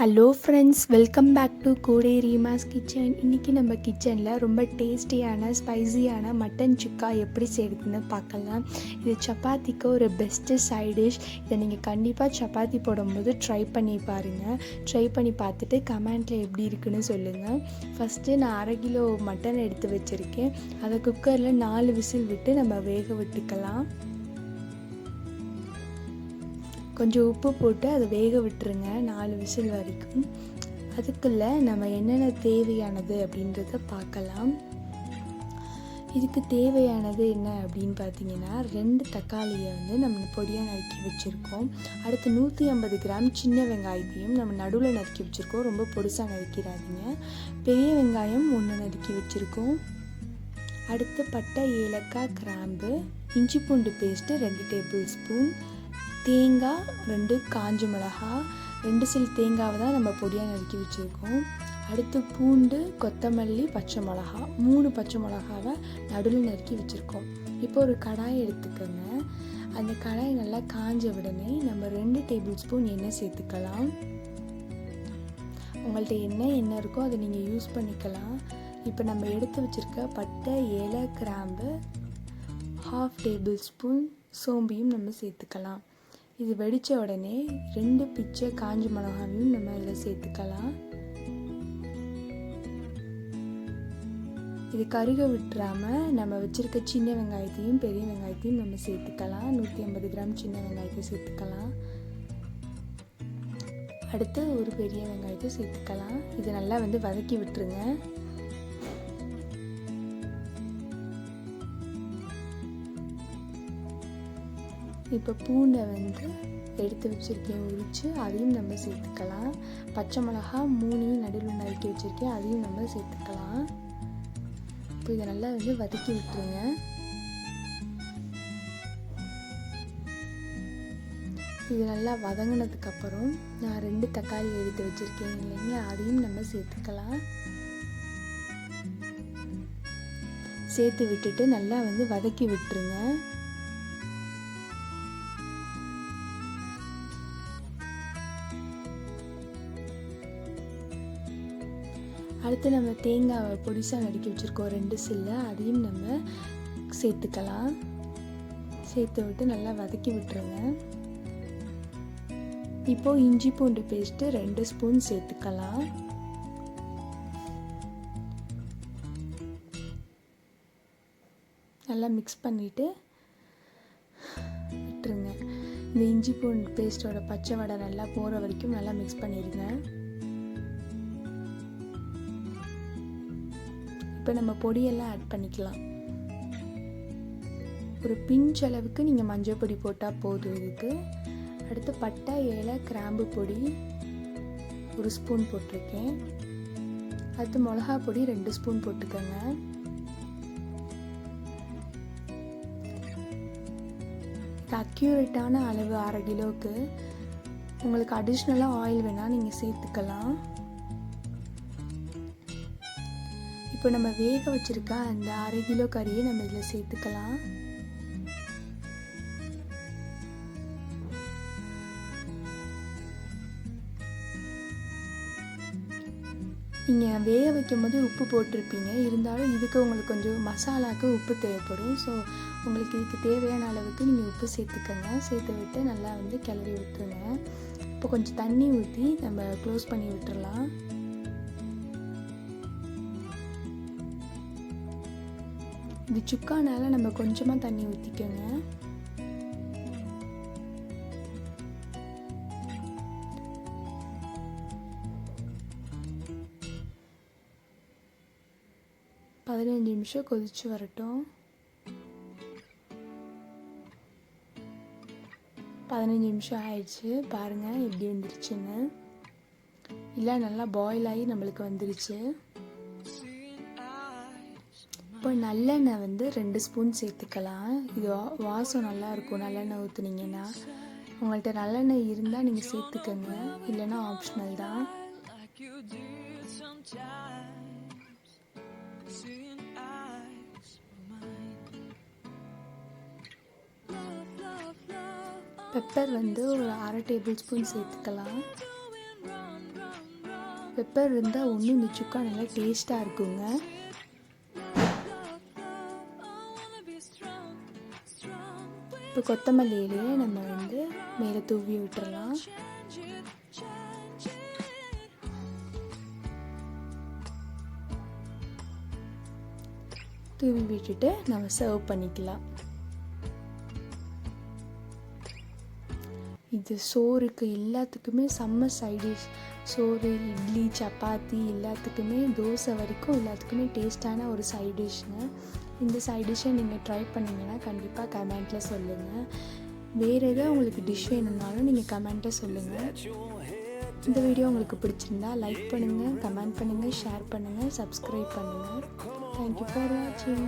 Hello friends welcome back to கோடே Reema's kitchen இன்றைக்கி நம்ம கிச்சனில் ரொம்ப டேஸ்டியான ஸ்பைசியான மட்டன் சுக்கா எப்படி செய்யுதுன்னு பார்க்கலாம். இது சப்பாத்திக்கு ஒரு பெஸ்ட்டு சைட் டிஷ் இதை நீங்கள் கண்டிப்பாக சப்பாத்தி போடும்போது ட்ரை பண்ணி பாருங்கள் ட்ரை பண்ணி பார்த்துட்டு கமெண்ட்டில் எப்படி இருக்குன்னு சொல்லுங்கள் ஃபஸ்ட்டு நான் அரை கிலோ மட்டன் எடுத்து வச்சுருக்கேன். அதை குக்கரில் நாலு விசில் விட்டு நம்ம வேக விட்டுக்கலாம். கொஞ்சம் உப்பு போட்டு அதை வேக விட்டுருங்க நாலு விசில் வரைக்கும். அதுக்குள்ளே நம்ம என்னென்ன தேவையானது அப்படின்றத பார்க்கலாம். இதுக்கு தேவையானது என்ன அப்படின்னு பார்த்தீங்கன்னா ரெண்டு தக்காளியை வந்து நம்ம பொடியாக நறுக்கி வச்சுருக்கோம். அடுத்து நூற்றி ஐம்பது கிராம் சின்ன வெங்காயத்தையும் நம்ம நடுவில் நறுக்கி வச்சுருக்கோம். ரொம்ப பொடிசாக நறுக்கிறாதீங்க பெரிய வெங்காயம் ஒன்று நறுக்கி வச்சுருக்கோம். அடுத்து பட்டை ஏலக்காய் கிராம்பு இஞ்சி பூண்டு பேஸ்ட்டு ரெண்டு டேபிள் ஸ்பூன். தேங்காய் ரெண்டு காஞ்ச மிளகா ரெண்டு சில் தேங்காவை தான் நம்ம பொடியாக நறுக்கி வச்சுருக்கோம். அடுத்து பூண்டு கொத்தமல்லி பச்சை மிளகா மூணு பச்சை மிளகாவை நடுவில் நறுக்கி வச்சுருக்கோம். இப்போ ஒரு கடாயை எடுத்துக்கோங்க. அந்த கடாய் நல்லா காஞ்ச உடனே நம்ம ரெண்டு டேபிள் ஸ்பூன் எண்ணெய் சேர்த்துக்கலாம். உங்கள்கிட்ட என்ன எண்ணெய் இருக்கோ அதை நீங்கள் யூஸ் பண்ணிக்கலாம். இப்போ நம்ம எடுத்து வச்சுருக்க பட்டை ஏலை கிராம்பு ஹாஃப் டேபிள் ஸ்பூன் சோம்பியும் நம்ம சேர்த்துக்கலாம். இது வெடித்த உடனே ரெண்டு பிச்சை காஞ்ச மிளகாவையும் நம்ம இதில் சேர்த்துக்கலாம். இது கருக விட்டுறாமல் நம்ம வச்சுருக்க சின்ன வெங்காயத்தையும் பெரிய வெங்காயத்தையும் நம்ம சேர்த்துக்கலாம். நூற்றி ஐம்பது கிராம் சின்ன வெங்காயத்தை சேர்த்துக்கலாம். அடுத்து ஒரு பெரிய வெங்காயத்தை சேர்த்துக்கலாம். இதை நல்லா வந்து வதக்கி விட்டுருங்க. இப்போ பூண்டை வந்து எடுத்து வச்சுருக்கேன் உரித்து அதையும் நம்ம சேர்த்துக்கலாம். பச்சை மிளகா மூணையும் நடுவில் நறுக்கி வச்சுருக்கேன் அதையும் நம்ம சேர்த்துக்கலாம். இப்போ இதை நல்லா வந்து வதக்கி விட்டுருங்க. இது நல்லா வதங்கினதுக்கப்புறம் நான் ரெண்டு தக்காளி எடுத்து வச்சுருக்கேன் இல்லைங்களா? அதையும் நம்ம சேர்த்துக்கலாம். சேர்த்து விட்டுட்டு நல்லா வந்து வதக்கி விட்டுருங்க. அடுத்து நம்ம தேங்காவை பொடிசாக நடுக்கி வச்சுருக்கோம். ரெண்டு சில்லு. அதையும் நம்ம சேர்த்துக்கலாம். சேர்த்து விட்டு நல்லா வதக்கி விட்டுருங்க. இப்போது இஞ்சி பூண்டு பேஸ்ட்டு ரெண்டு ஸ்பூன் சேர்த்துக்கலாம். நல்லா மிக்ஸ் பண்ணிவிட்டு விட்டுருங்க. இந்த இஞ்சி பூண்டு பேஸ்ட்டோட பச்சை வடை நல்லா போகிற வரைக்கும் நல்லா மிக்ஸ் பண்ணிடுங்க இப்போ நம்ம பொடியெல்லாம் ஆட் பண்ணிக்கலாம். ஒரு பிஞ்ச் அளவுக்கு நீங்கள் மஞ்சள் பொடி போட்டால் போதும் இதுக்கு. அடுத்து பட்டை ஏலை கிராம்பு பொடி ஒரு ஸ்பூன் போட்டிருக்கேன். அடுத்து மிளகா பொடி ரெண்டு ஸ்பூன் போட்டுக்கோங்க. அக்யூரேட்டான அளவு அரை கிலோவுக்கு. உங்களுக்கு அடிஷ்னலாக ஆயில் வேணால் நீங்கள் சேர்த்துக்கலாம். இப்போ நம்ம வேக வச்சுருக்க அந்த அரை கிலோ கறியை நம்ம இதில் சேர்த்துக்கலாம். நீங்கள் வேக வைக்கும் போது உப்பு போட்டிருப்பீங்க. இருந்தாலும் இதுக்கு உங்களுக்கு கொஞ்சம் மசாலாவுக்கு உப்பு தேவைப்படும். ஸோ உங்களுக்கு இதுக்கு தேவையான அளவுக்கு நீங்கள் உப்பு சேர்த்துக்கோங்க. சேர்த்து விட்டு நல்லா வந்து கிளறி விட்டுருங்க இப்போ கொஞ்சம் தண்ணி ஊற்றி நம்ம க்ளோஸ் பண்ணி விட்டுறலாம். இது சுக்கானால நம்ம கொஞ்சமாக தண்ணி ஊற்றிக்கோங்க பதினஞ்சு நிமிஷம் கொதிச்சு வரட்டும். பதினஞ்சு நிமிஷம் ஆயிடுச்சு. பாருங்கள் எப்படி வந்துருச்சுன்னு. இல்லை நல்லா பாயில் ஆகி நம்மளுக்கு வந்துருச்சு. இப்போ நல்லெண்ணெய் வந்து ரெண்டு ஸ்பூன் சேர்த்துக்கலாம். இது வாசம் நல்லாயிருக்கும் நல்லெண்ணெய் ஊற்றுனீங்கன்னா உங்கள்கிட்ட நல்லெண்ணெய் இருந்தால் நீங்கள் சேர்த்துக்கங்க. இல்லைன்னா ஆப்ஷனல் தான். பெப்பர் வந்து ஒரு அரை டேபிள் ஸ்பூன் சேர்த்துக்கலாம். பெப்பர் இருந்தால் ஒன்றும் இந்த சுக்கா நல்லா டேஸ்ட்டாக இருக்குங்க. இப்போ கொத்தமல்லியிலேயே நம்ம வந்து மேலே தூவி விட்டுறலாம். தூவி விட்டுட்டு நம்ம சர்வ் பண்ணிக்கலாம். இது சோறுக்கு எல்லாத்துக்குமே செம்ம சைடிஷ் சோறு இட்லி சப்பாத்தி எல்லாத்துக்குமே தோசை வரைக்கும் எல்லாத்துக்குமே டேஸ்டான ஒரு சைட் டிஷ்ஷுங்க இந்த சைட் டிஷ்ஷை நீங்கள் ட்ரை பண்ணிங்கன்னா கண்டிப்பாக கமெண்ட்டில் சொல்லுங்கள் வேறு எதாவது உங்களுக்கு டிஷ் வேணும்னாலும் நீங்கள் கமெண்ட்டை சொல்லுங்கள் இந்த வீடியோ உங்களுக்கு பிடிச்சிருந்தா லைக் பண்ணுங்கள் கமெண்ட் பண்ணுங்கள் ஷேர் பண்ணுங்கள் சப்ஸ்கிரைப் பண்ணுங்கள் தேங்க்யூ ஃபார் வாட்சிங்